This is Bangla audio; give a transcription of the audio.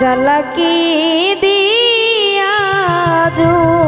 জ্বালাকি দিয়া যো